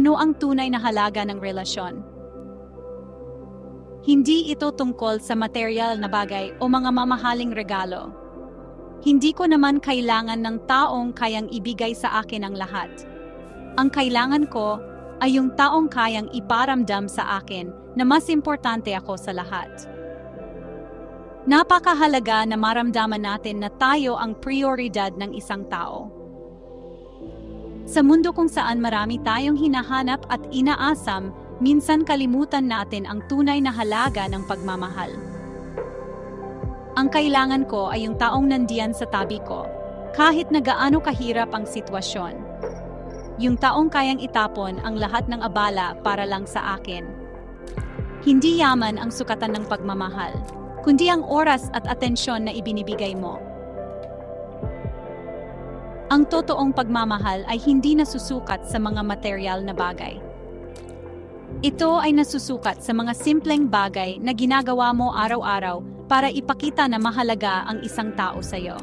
ano ang tunay na halaga ng relasyon. Hindi ito tungkol sa material na bagay o mga mamahaling regalo. Hindi ko naman kailangan ng taong kayang ibigay sa akin ang lahat. Ang kailangan ko ay yung taong kayang iparamdam sa akin na mas importante ako sa lahat. Napakahalaga na maramdaman natin na tayo ang prioridad ng isang tao. Sa mundo kung saan marami tayong hinahanap at inaasam, minsan kalimutan natin ang tunay na halaga ng pagmamahal. Ang kailangan ko ay yung taong nandiyan sa tabi ko, kahit na gaano kahirap ang sitwasyon. Yung taong kayang itapon ang lahat ng abala para lang sa akin. Hindi yaman ang sukatan ng pagmamahal, kundi ang oras at atensyon na ibinibigay mo. Ang totoong pagmamahal ay hindi nasusukat sa mga material na bagay. Ito ay nasusukat sa mga simpleng bagay na ginagawa mo araw-araw para ipakita na mahalaga ang isang tao sa iyo.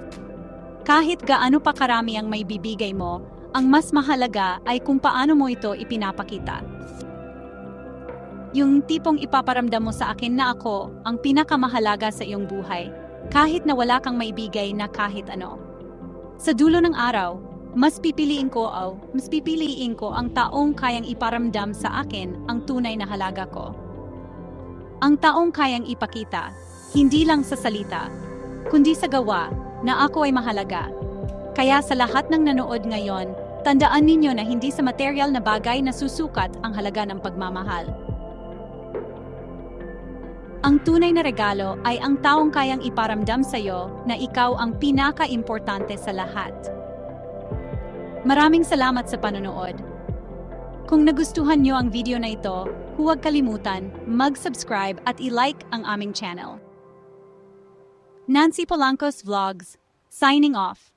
Kahit gaano pa karami ang may bibigay mo, ang mas mahalaga ay kung paano mo ito ipinapakita. Yung tipong ipaparamdam mo sa akin na ako ang pinakamahalaga sa iyong buhay, kahit na wala kang maibigay na kahit ano. Sa dulo ng araw, mas pipiliin ko o mas pipiliin ko ang taong kayang iparamdam sa akin ang tunay na halaga ko. Ang taong kayang ipakita, hindi lang sa salita, kundi sa gawa, na ako ay mahalaga. Kaya sa lahat ng nanood ngayon, tandaan ninyo na hindi sa material na bagay na susukat ang halaga ng pagmamahal. Ang tunay na regalo ay ang taong kayang iparamdam sa iyo na ikaw ang pinaka-importante sa lahat. Maraming salamat sa panonood. Kung nagustuhan nyo ang video na ito, huwag kalimutan mag-subscribe at i-like ang aming channel. Nancy Polanco's Vlogs, signing off.